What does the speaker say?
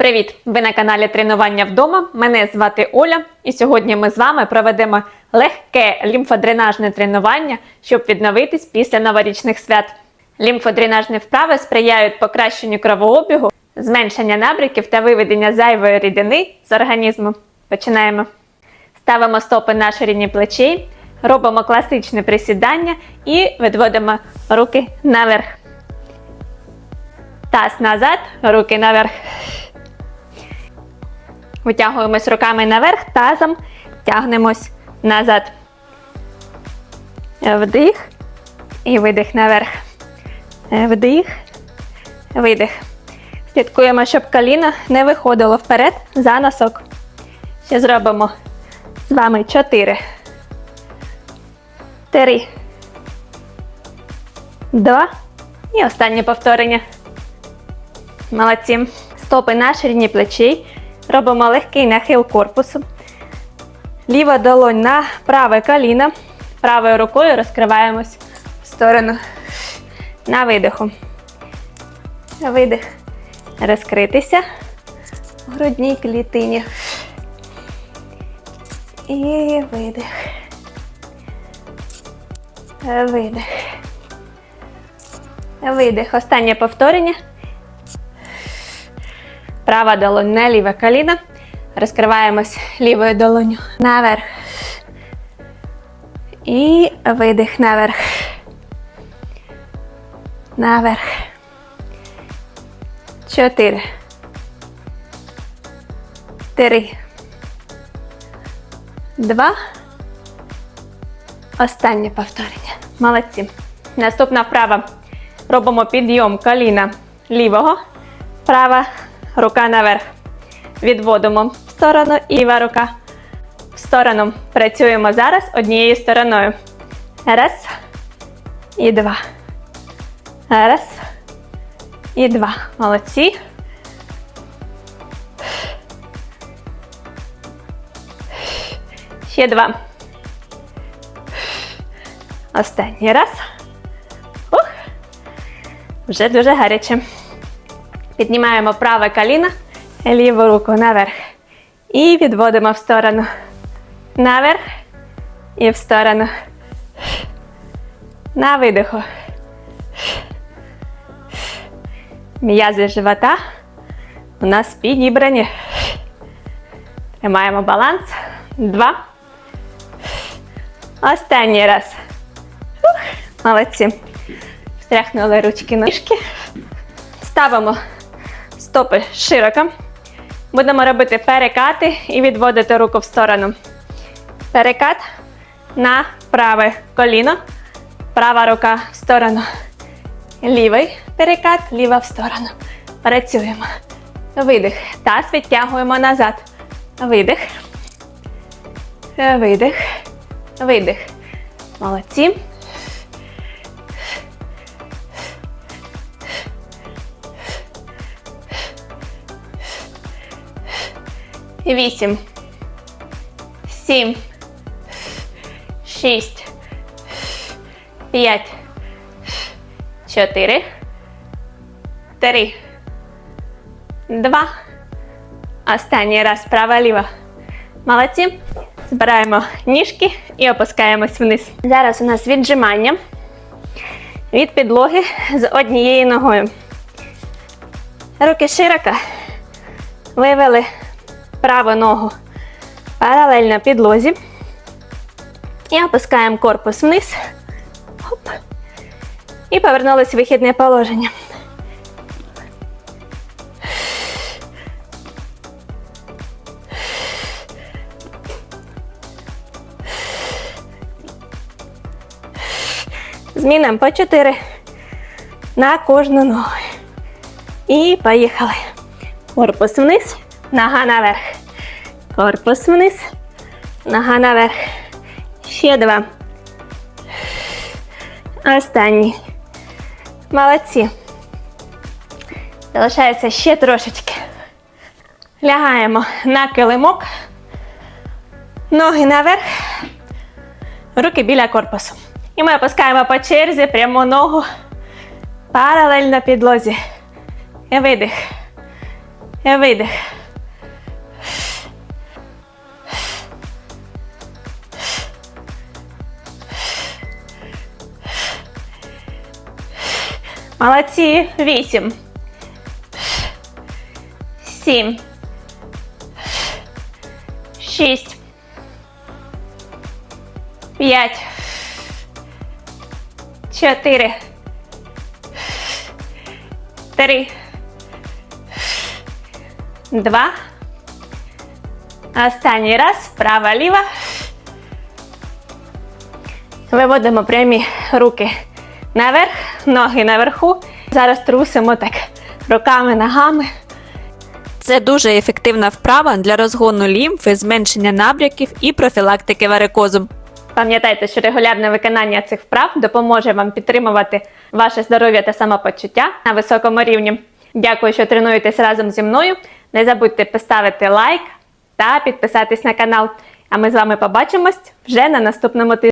Привіт! Ви на каналі Тренування вдома. Мене звати Оля, і сьогодні ми з вами проведемо легке лімфодренажне тренування, щоб відновитись після новорічних свят. Лімфодренажні вправи сприяють покращенню кровообігу, зменшення набряків та виведення зайвої рідини з організму. Починаємо. Ставимо стопи на ширині плечей, робимо класичне присідання і відводимо руки наверх. Таз назад, руки наверх. Витягуємось руками наверх, тазом тягнемось назад. Вдих і видих наверх. Вдих, видих. Слідкуємо, щоб коліно не виходило вперед за носок. Ще зробимо з вами 4. 3. 2. І останнє повторення. Молодці. Стопи на ширині плечей. Робимо легкий нахил корпусу. Ліва долонь на праве коліно. Правою рукою розкриваємось в сторону. На видиху. Видих. Розкритися в грудній клітині. І видих. Видих. Видих. Останнє повторення. Права долонь ліве коліно. Розкриваємось лівою долоню наверх. І видих наверх. Наверх. Чотири. Три. Два. Останнє повторення. Молодці. Наступна вправа. Робимо підйом коліна лівого. Права рука наверх. Відводимо в сторону, ліва рука в сторону. Працюємо зараз однією стороною. Раз і два. Раз і два. Молодці. Ще два. Останній раз. Ух. Вже дуже гаряче. Піднімаємо праве коліно, ліву руку наверх. І відводимо в сторону. Наверх і в сторону. На видиху. М'язи живота у нас підібрані. Тримаємо баланс. Два. Останній раз. Ух, молодці. Встряхнули ручки ніжки. Ставимо стопи широко. Будемо робити перекати і відводити руку в сторону. Перекат на праве коліно. Права рука в сторону. Лівий перекат, ліва в сторону. Працюємо. Видих. Таз відтягуємо назад. Видих. Видих. Видих. Молодці. Вісім. Сім. Шість. П'ять. Чотири. Три. Два. Останній раз права ліва. Молодці. Збираємо ніжки і опускаємось вниз. Зараз у нас віджимання від підлоги з однією ногою. Руки широко. Вивели праву ногу паралельно підлозі. І опускаємо корпус вниз. Хоп. І повернулись в вихідне положення. Змінимо по 4 на кожну ногу. І поїхали. Корпус вниз, нога наверх. Корпус вниз, нога наверх. Ще два. Останній. Молодці. Залишається ще трошечки. Лягаємо на килимок. Ноги наверх. Руки біля корпусу. І ми опускаємо по черзі пряму ногу паралельно підлозі. І видих. І видих. Молодці. Вісім. Сім. Шість. П'ять. Чотири. Три. Два. Останній раз. Права, ліва. Виводимо прямі руки наверх, ноги наверху. Зараз трусимо так руками, ногами. Це дуже ефективна вправа для розгону лімфи, зменшення набряків і профілактики варикозу. Пам'ятайте, що регулярне виконання цих вправ допоможе вам підтримувати ваше здоров'я та самопочуття на високому рівні. Дякую, що тренуєтесь разом зі мною. Не забудьте поставити лайк та підписатись на канал. А ми з вами побачимось вже на наступному тижні.